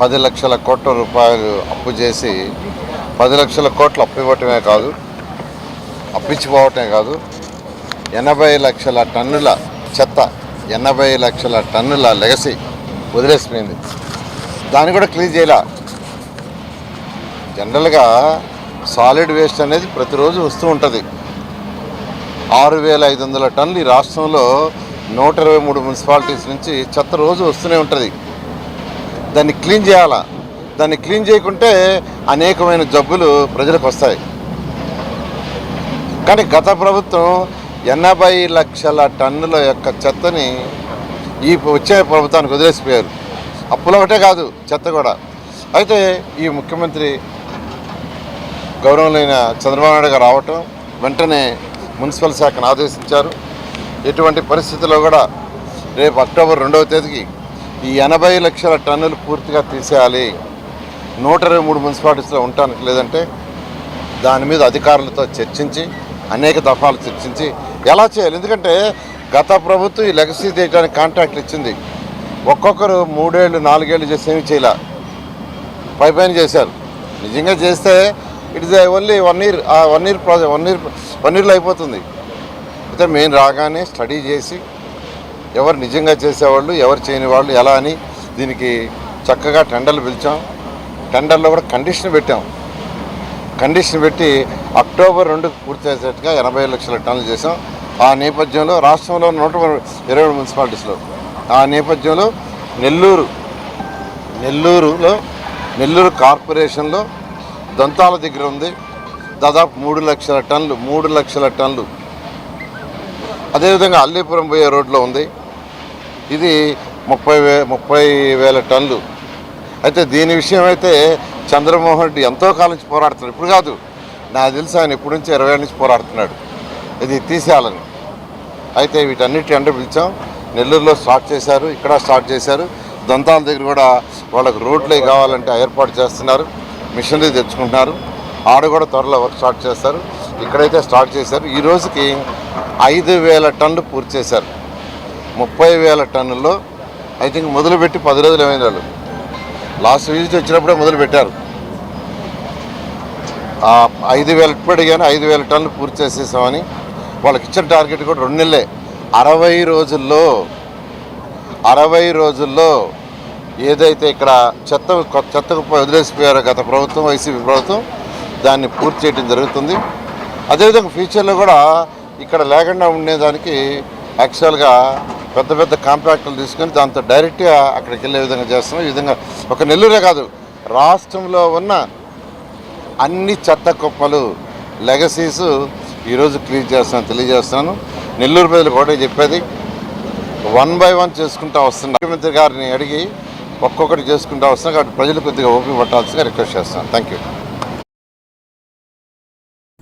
పది లక్షల కోట్ల రూపాయలు అప్పు చేసి పది లక్షల కోట్లు అప్పు ఇవ్వటమే కాదు అప్పించిపోవటమే కాదు ఎనభై లక్షల టన్నుల చెత్త ఎనభై లక్షల టన్నుల లెగసీ వదిలేసిపోయింది. దాన్ని కూడా క్లీన్ చేయాల? జనరల్గా సాలిడ్ వేస్ట్ అనేది ప్రతిరోజు వస్తూ ఉంటుంది. ఆరు వేల ఐదు వందల టన్నులు ఈ రాష్ట్రంలో నూట ఇరవై మూడు మున్సిపాలిటీస్ నుంచి చెత్త రోజు వస్తూనే ఉంటుంది. దాన్ని క్లీన్ చేయాలా? దాన్ని క్లీన్ చేయకుంటే అనేకమైన జబ్బులు ప్రజలకు వస్తాయి. కానీ గత ప్రభుత్వం ఎనభై లక్షల టన్నుల యొక్క చెత్తని ఈ వచ్చే ప్రభుత్వానికి వదిలేసిపోయారు. అప్పులు ఒకటే కాదు చెత్త కూడా. అయితే ఈ ముఖ్యమంత్రి గౌరవమైన చంద్రబాబు నాయుడు గారు రావటం వెంటనే మున్సిపల్ శాఖను ఆదేశించారు. ఎటువంటి పరిస్థితుల్లో కూడా రేపు అక్టోబర్ రెండవ తేదీకి ఈ ఎనభై లక్షల టన్నులు పూర్తిగా తీసేయాలి. నూట ఇరవై మూడు మున్సిపాలిటీస్లో ఉండటానికి లేదంటే దాని మీద అధికారులతో చర్చించి అనేక దఫాలు చర్చించి ఎలా చేయాలి? ఎందుకంటే గత ప్రభుత్వం ఈ లెగసీ చేయడానికి కాంట్రాక్ట్లు ఇచ్చింది. ఒక్కొక్కరు మూడేళ్ళు నాలుగేళ్ళు చేసేమి చేయలే. పై పైన చేశారు. నిజంగా చేస్తే it is only one year one year project one year one ఇయర్లో అయిపోతుంది. అయితే మేము రాగానే స్టడీ చేసి ఎవరు నిజంగా చేసేవాళ్ళు ఎవరు చేయని వాళ్ళు ఎలా అని దీనికి చక్కగా టెండర్లు పిలిచాం. టెండర్లో కూడా కండిషన్ పెట్టాం. కండిషన్ పెట్టి అక్టోబర్ రెండు పూర్తి చేసేట్టుగా ఎనభై లక్షల టన్నులు చేసాం ఆ నేపథ్యంలో రాష్ట్రంలో నూట ఇరవై ఏడు మున్సిపాలిటీస్లో ఆ నేపథ్యంలో నెల్లూరు నెల్లూరులో నెల్లూరు కార్పొరేషన్లో దంతాల దగ్గర ఉంది. దాదాపు మూడు లక్షల టన్నులు మూడు లక్షల టన్నులు. అదేవిధంగా అల్లీపురం పోయే రోడ్లో ఉంది. ఇది ముప్పై వే ముప్పై వేల టన్నులు. అయితే దీని విషయం అయితే చంద్రమోహన్ రెడ్డి ఎంతో కాలం నుంచి పోరాడుతున్నాడు. ఇప్పుడు కాదు నాకు తెలిసి ఆయన ఇప్పటి నుంచి ఇరవై ఏళ్ళ నుంచి పోరాడుతున్నాడు. ఇది తీసేయాలని. అయితే వీటన్నిటి అంటే పిలిచాం. నెల్లూరులో స్టార్ట్ చేశారు ఇక్కడ స్టార్ట్ చేశారు. దంతాల దగ్గర కూడా వాళ్ళకు రోడ్లే కావాలంటే ఏర్పాటు చేస్తున్నారు. మిషనరీ తెచ్చుకుంటున్నారు. ఆడ కూడా త్వరలో వర్క్ స్టార్ట్ చేస్తారు. ఇక్కడైతే స్టార్ట్ చేశారు. ఈ రోజుకి ఐదు వేల టన్నులు పూర్తి చేశారు. ముప్పై వేల టన్నుల్లో ఐ థింక్ మొదలుపెట్టి పది రోజులు ఏమైంది వాళ్ళు? లాస్ట్ విజిట్ వచ్చినప్పుడే మొదలుపెట్టారు. ఆ ఐదు వేల ఇప్పుడు కానీ ఐదు వేల టన్నులు పూర్తి చేసేసామని వాళ్ళకి ఇచ్చిన టార్గెట్ కూడా రెండు నెలలే. అరవై రోజుల్లో అరవై రోజుల్లో ఏదైతే ఇక్కడ చెత్త కొ- చెత్తకు వదిలేసిపోయారో గత ప్రభుత్వం వైసీపీ ప్రభుత్వం దాన్ని పూర్తి చేయడం జరుగుతుంది. అదేవిధంగా ఫ్యూచర్లో కూడా ఇక్కడ లేకుండా ఉండేదానికి యాక్చువల్గా పెద్ద పెద్ద కాంట్రాక్టులు తీసుకొని దాంతో డైరెక్ట్గా అక్కడికి వెళ్ళే విధంగా చేస్తున్నాం. ఈ విధంగా ఒక నెల్లూరే కాదు రాష్ట్రంలో ఉన్న అన్ని చెత్త కుప్పలు లెగసీస్ ఈరోజు క్లీన్ చేస్తున్నాను తెలియజేస్తున్నాను. నెల్లూరు ప్రజలు కూడా చెప్పేది వన్ బై వన్ చేసుకుంటా వస్తున్నా. ముఖ్యమంత్రి గారిని అడిగి ఒక్కొక్కటి చేసుకుంటా వస్తున్నాను కాబట్టి ప్రజలు కొద్దిగా ఓపిక పట్టాల్సిందిగా రిక్వెస్ట్ చేస్తున్నాను. Thank you